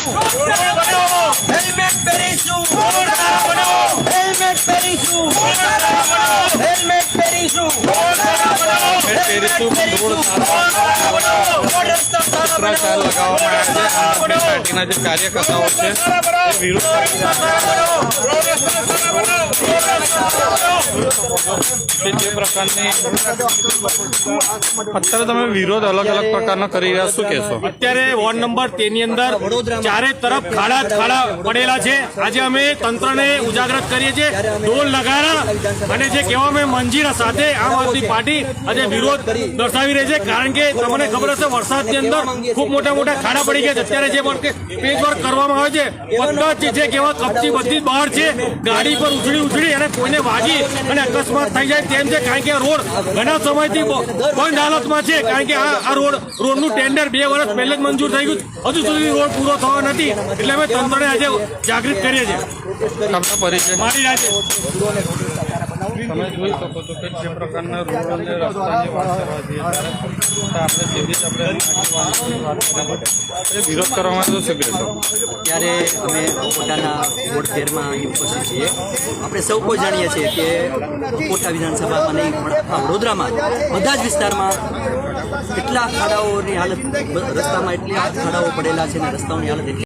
Elmer Perisú, Elmer Perisú, Elmer Perisú, Elmer Perisú, Elmer Perisú, Elmer Perisú, Elmer Perisú, Elmer Perisú, Elmer Perisú, Elmer Perisú, Elmer અત્યારે તમે વિરોધ અલગ અલગ પ્રકારનો કરી રહ્યા શું કહેશો? અત્યારે વોર્ડ નંબર તેની અંદર ચારે તરફ ખાડા ખાડા પડેલા છે. આજે અમે તંત્રને ઉજાગ્રત કરીએ છીએ. ઢોલ નગારા અને જે કહેવામાં મંજીરા સાથે આમ આદમી પાર્ટી આજે વિરોધ દર્શાવી રહી છે. કારણ કે તમને ખબર હશે, વરસાદની અંદર ખૂબ મોટા મોટા ખાડા પડી ગયા છે. અત્યારે જે પણ પેજ વર્ક કરવામાં આવે છે બધા જ જે કેવા કપચી બધી બહાર છે ગાડી પર ઉછળી ઉછળી અને કોઈને વાગી અને અકસ્માત થઈ જાય તેમ છે કારણ કે રોડ ઘણા સમયથી બંધ હાલતમાં છે કારણ કે આ આ રોડ રોડનું ટેન્ડર બે વર્ષ પહેલે જ મંજૂર થઈ ગયું હજુ સુધી રોડ પૂરો થયો નથી એટલે અમે તંત્રને આજે જાગૃત કરીએ છીએ. મારી રાજે તમે જોઈ શકો છો કે જે પ્રકારના રોડ અને રસ્તાની વાત કરવા જઈએ આપણે આપણે એ વિરોધ કરવા માટે તો શું છો. ત્યારે અમે પોતાના વોર્ડ ફેરમાં અહીં ઉપસ્થિત છીએ. આપણે સૌ કોઈ જાણીએ છીએ કે કોટા વિધાનસભામાં નહીં પણ વડોદરામાં બધા જ વિસ્તારમાં કેટલા ખાડાઓની હાલત, રસ્તામાં એટલી ખાડાઓ પડેલા છે અને રસ્તાઓની હાલત એટલી